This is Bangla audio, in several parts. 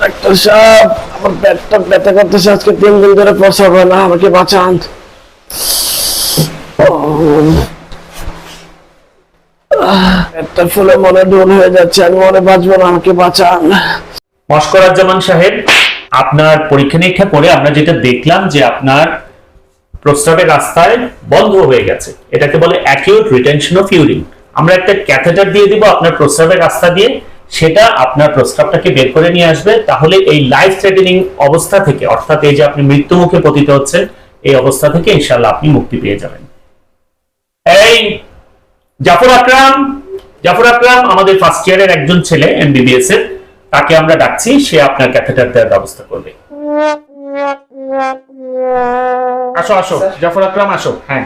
ডাক্তার সাহেব, আমার পেটটা ব্যথা করতেছে, আজকে তিন দিন ধরে হয় না, আমাকে বাঁচান। পেটটা ফুলে মনে হয়ে যাচ্ছে, আমি মনে বাঁচবো না, আমাকে বাঁচান। মস্করাজ্জামান সাহেব, আপনার পরীক্ষা নিরীক্ষা করে আমরা যেটা দেখলাম যে আপনার প্রস্রাবের রাস্তায় বন্ধ হয়ে গেছে। এটাকে বলে অ্যাকিউট রিটেনশন অফ ইউরিন আমরা একটা ক্যাথেটার দিয়ে দিব আপনার প্রস্রাবের রাস্তা দিয়ে সেটা আপনার প্রস্রাবটাকে বের করে নিয়ে আসবে। তাহলে এই লাইফ থ্রেটেনিং অবস্থা থেকে, অর্থাৎ এই যে আপনি মৃত্যুমুখে পতিত হচ্ছেন, এই অবস্থা থেকে ইনশাল্লাহ আপনি মুক্তি পেয়ে যাবেন। এই জাফর আকরাম জাফর আকরাম আমাদের ফার্স্ট ইয়ারের একজন ছেলে এমবিবিএস এর। তাকে আমরা ডাকছি, সে আপনার ক্যাথেটার দেওয়ার ব্যবস্থা করবে। আসো আসো, জাফর আকরাম, আসো হ্যাঁ।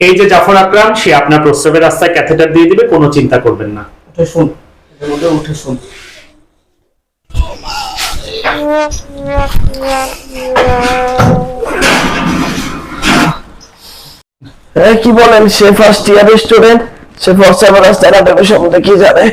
এই যে জাফর আকরাম, সে আপনার প্রস্রাবের রাস্তায় ক্যাথেটার দিয়ে দিবে, কোনো চিন্তা করবেন না। শুন। এটার উঠে শুন। হ্যাঁ কি বলেন সে ফার্স্ট ইয়ার স্টুডেন্ট সে প্রসাব রাস্তায় নাটকের সম্বন্ধে কি জানে?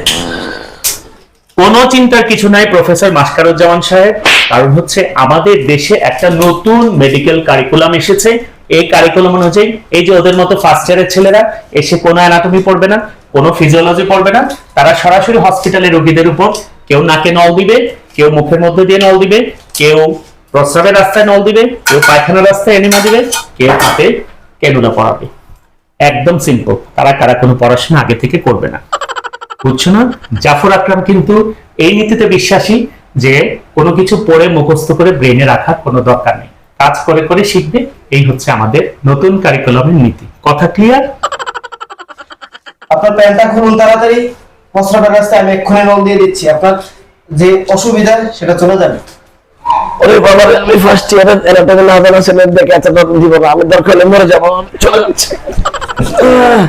কোনো চিন্তার কিছু নাই প্রফেসর মাস্কারুজ্জামান সাহেব। কারণ হচ্ছে আমাদের দেশে একটা নতুন মেডিকেল কারিকুলাম এসেছে। এই কারিকুলাম অনুযায়ী এই যে ওদের মতো ফার্স্ট ইয়ারের ছেলেরা এসে কোনো অ্যানাটমি পড়বে না, কোনো ফিজিওলজি পড়বে না, তারা সরাসরি হসপিটালে রোগীদের উপর কেউ নাকে নল দিবে, কেউ মুখের মধ্যে দিয়ে নল দিবে, কেউ প্রস্রাবের রাস্তায় নল দিবে, কেউ পায়খানার রাস্তায় এনিমা দিবে, কেউ হাতে কেনুলা পড়াবে একদম সিম্পল তারা কারা কোনো পড়াশোনা আগে থেকে করবে না। বুঝছ না? জাফর আকরাম কিন্তু এই নীতিতে বিশ্বাসী যে কোনো কিছু পড়ে মুখস্থ করে ব্রেনে রাখার কোনো দরকার নেই। কাজ করে করে শিখবে এই হচ্ছে আমাদের নতুন কারিকুলামের নীতি। কথা ক্লিয়ার আপনার প্যান্টটা খুলুন তাড়াতাড়ি। প্রস্রাবের রাস্তায় আমি এক্ষুনি নল দিয়ে দিচ্ছি। আপনার যে অসুবিধা সেটা চলে যাবে। ওরে বাবা রে, আমি ফার্স্ট ইয়ারের এনাটমি না জানা দেখে আমি দরকার হলে মরে যাব আমি চলে যাচ্ছি। আহ।